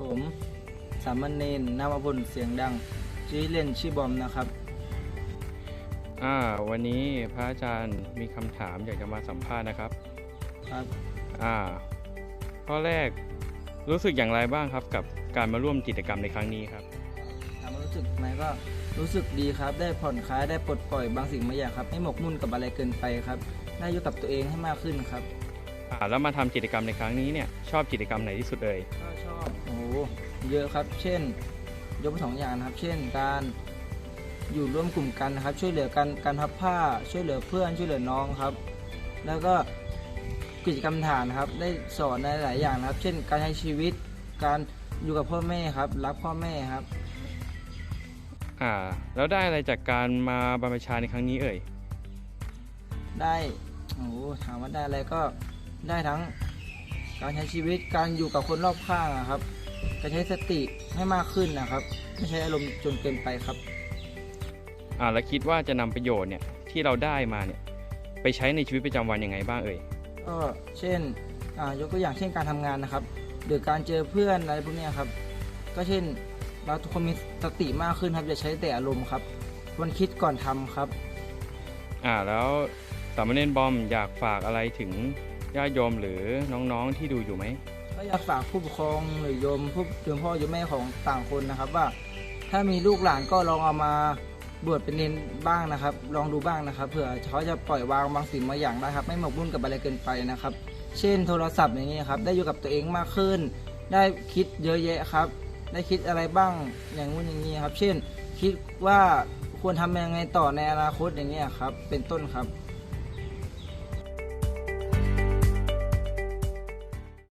ผมสามเณรนามพลเสียงดังชื่อเล่นชื่อบอมนะครับ อ่า วันนี้พระอาจารย์มีคำถามอยากจะมาสัมภาษณ์นะครับ ครับ อ่า ข้อแรกรู้สึกอย่างไรบ้างครับ กับการมาร่วมกิจกรรมในครั้งนี้ครับถามว่ารู้สึกไหมก็รู้สึกดีครับ ได้ผ่อนคลายได้ปลดปล่อยบางสิ่งบางอย่างครับ ไม่หมกมุ่นกับอะไรเกินไปครับ ได้อยู่กับตัวเองให้มากขึ้นครับ อ่าแล้วมาทำกิจกรรมในครั้งนี้เนี่ยชอบกิจกรรมไหนที่สุดเอ่ยก็ชอบโอ้โหเยอะครับ เช่น ยกตัวอย่างนะครับ เช่นการอยู่ร่วมกลุ่มกันนะครับ ช่วยเหลือกันการพับผ้า ช่วยเหลือเพื่อน ช่วยเหลือน้องครับ แล้วก็กิจกรรมฐานนะครับ ได้สอนในหลายอย่างนะครับ เช่น การใช้ชีวิต การอยู่กับพ่อแม่ครับ รักพ่อแม่ครับ อ่าแล้วได้อะไรจากการมาบรรพชาในครั้งนี้เอ่ยได้โอ้โหถามว่าได้อะไรก็ ได้ทั้งการใช้ชีวิตการอยู่กับคนรอบข้างอะครับ การใช้สติให้มากขึ้นนะครับ ไม่ใช้อารมณ์จนเกินไปครับอ่าแล้วคิดว่าจะนำประโยชน์เนี่ยที่เราได้มาเนี่ยไปใช้ในชีวิตประจำวันยังไงบ้างเอ่ยก็เช่นอ่ายกตัวอย่างเช่นการทำงานนะครับ หรือการเจอเพื่อนอะไรพวกเนี้ยครับ ก็เช่นเราทุกคนมีสติมากขึ้นครับอย่าใช้แต่อารมณ์ครับควรคิดก่อนทำครับ อ่าแล้วสามเณรบอมอยากฝากอะไรถึง ญาติโยมหรือน้องๆที่ดูอยู่ไหม ก็อยากฝากผู้ปกครองหรือโยมผู้โยมพ่อโยมแม่ของต่างคนนะครับว่า ถ้ามีลูกหลานก็ลองเอามาบวชเป็นเนนบ้างนะครับ ลองดูบ้างนะครับเผื่อเขาจะปล่อยวางบางสิ่งบางอย่างได้ครับ ไม่หมกมุ่นกับอะไรเกินไปนะครับ เช่นโทรศัพท์อย่างนี้ยครับ ได้อยู่กับตัวเองมากขึ้น ได้คิดเยอะแยะครับ ได้คิดอะไรบ้างอย่างงู้นอย่างนี้ครับ เช่น คิดว่าควรทำยังไงต่อในอนาคตอย่างเงี้ยครับ เป็นต้นครับ